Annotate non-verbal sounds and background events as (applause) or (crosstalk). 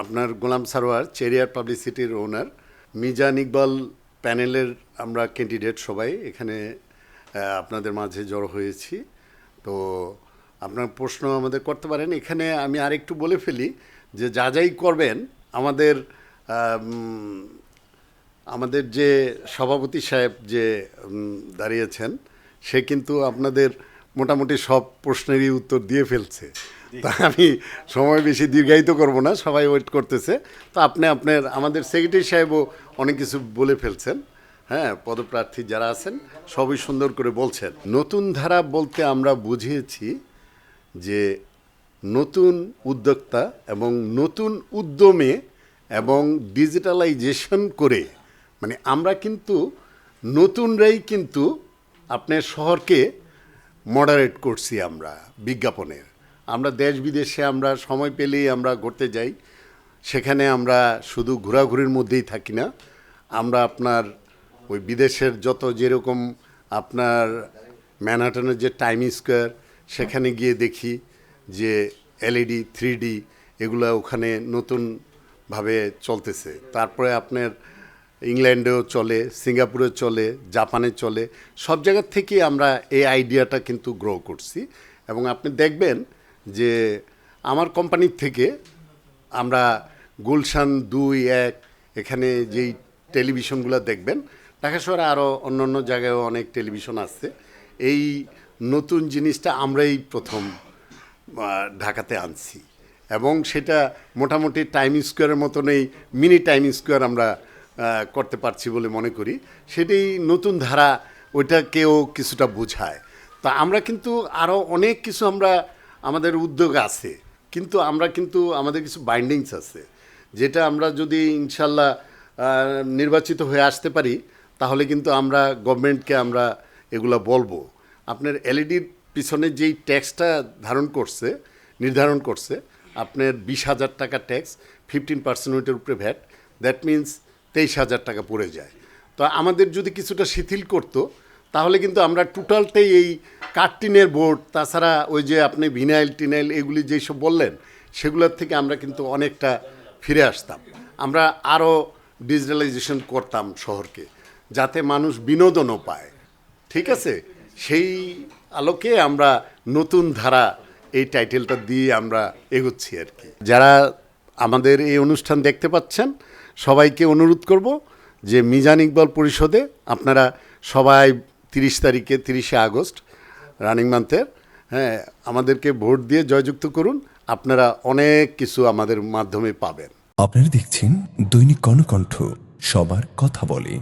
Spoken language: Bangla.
আপনার গোলাম সারোয়ার, চেরিয়ার পাবলিসিটির ওনার মিজান ইকবাল প্যানেলের আমরা ক্যান্ডিডেট সবাই এখানে আপনাদের মাঝে জড়ো হয়েছি। তো আপনার প্রশ্ন আমাদের করতে পারেন। এখানে আমি আরেকটু বলে ফেলি যে যা যাই করবেন, আমাদের আমাদের যে সভাপতি সাহেব যে দাঁড়িয়েছেন, সে কিন্তু আপনাদের মোটামুটি সব প্রশ্নেরই উত্তর দিয়ে ফেলছে। (laughs) তা আমি সময় বেশি দীর্ঘায়িত করব না, সবাই ওয়েট করতেছে। তো আপনি, আপনার, আমাদের সেক্রেটারি সাহেবও অনেক কিছু বলে ফেলছেন। হ্যাঁ পদপ্রার্থী যারা আছেন, সবই সুন্দর করে বলছেন। নতুন ধারা বলতে আমরা বুঝিয়েছি যে নতুন উদ্যোক্তা এবং নতুন উদ্যমে এবং ডিজিটালাইজেশন করে মানে আমরা কিন্তু নতুনরাই কিন্তু আপনার শহরকে মডারেট করছি আমরা বিজ্ঞাপনের। আমরা দেশ বিদেশে আমরা সময় পেলেই আমরা ঘুরতে যাই। সেখানে আমরা শুধু ঘোরাঘুরির মধ্যেই থাকি না। আমরা আপনার ওই বিদেশের যত যেরকম আপনার ম্যানহাটনের যে টাইম স্কোয়ার, সেখানে গিয়ে দেখি যে এলইডি থ্রি ডি এগুলো ওখানে নতুনভাবে চলতেছে। তারপরে আপনার ইংল্যান্ডেও চলে সিঙ্গাপুরে চলে, জাপানে চলে। সব জায়গার থেকেই আমরা এই আইডিয়াটা কিন্তু গ্রো করছি। এবং আপনি দেখবেন যে আমার কোম্পানির থেকে আমরা গুলশান দুই, এক, এখানে যেই টেলিভিশনগুলো দেখবেন ঢাকা শহরে আরও অন্য অন্য জায়গায়ও অনেক টেলিভিশন আছে। এই নতুন জিনিসটা আমরাই প্রথম ঢাকাতে আনছি। এবং সেটা মোটামুটি টাইম স্কোয়ারের মতনই মিনি টাইম স্কোয়ার আমরা করতে পারছি বলে মনে করি। সেটাই নতুন ধারা, ওইটাকেও কিছুটা বোঝায়। তা আমরা কিন্তু আরও অনেক কিছু আমরা আমাদের উদ্যোগ আছে, কিন্তু আমরা কিন্তু আমাদের কিছু বাইন্ডিংস আছে, যেটা আমরা যদি ইনশাল্লাহ নির্বাচিত হয়ে আসতে পারি, তাহলে কিন্তু আমরা গভর্নমেন্টকে আমরা এগুলা বলব। আপনার এলইডির পিছনে যেই ট্যাক্সটা ধারণ করছে, নির্ধারণ করছে, আপনার বিশ হাজার টাকা ট্যাক্স ফিফটিন পার্সেন্ট ওইটার উপরে ভ্যাট দ্যাট মিন্স তেইশ হাজার টাকা পড়ে যায়। তো আমাদের যদি কিছুটা শিথিল করতো তাহলে কিন্তু আমরা টোটালটাই এই কাঠটিনের বোর্ড, তাছাড়া ওই যে আপনি ভিনাইল, টিনাইল এগুলি যেসব বললেন, সেগুলোর থেকে আমরা কিন্তু অনেকটা ফিরে আসতাম। আমরা আরও ডিজিটালাইজেশন করতাম শহরকে, যাতে মানুষ বিনোদনও পায়। ঠিক আছে? সেই আলোকে আমরা নতুন ধারা এই টাইটেলটা দিয়ে আমরা এগোচ্ছি আর কি। যারা আমাদের এই অনুষ্ঠান দেখতে পাচ্ছেন, সবাইকে অনুরোধ করব যে মিজান ইকবাল পরিষদে আপনারা সবাই তিরিশ তারিখে, তিরিশে আগস্ট রানিং মান্থের হ্যাঁ আমাদেরকে ভোট দিয়ে জয়যুক্ত করুন। আপনারা অনেক কিছু আমাদের মাধ্যমে পাবেন। আপনারা দেখছেন দৈনিক কর্ণকণ্ঠ, সবার কথা বলে।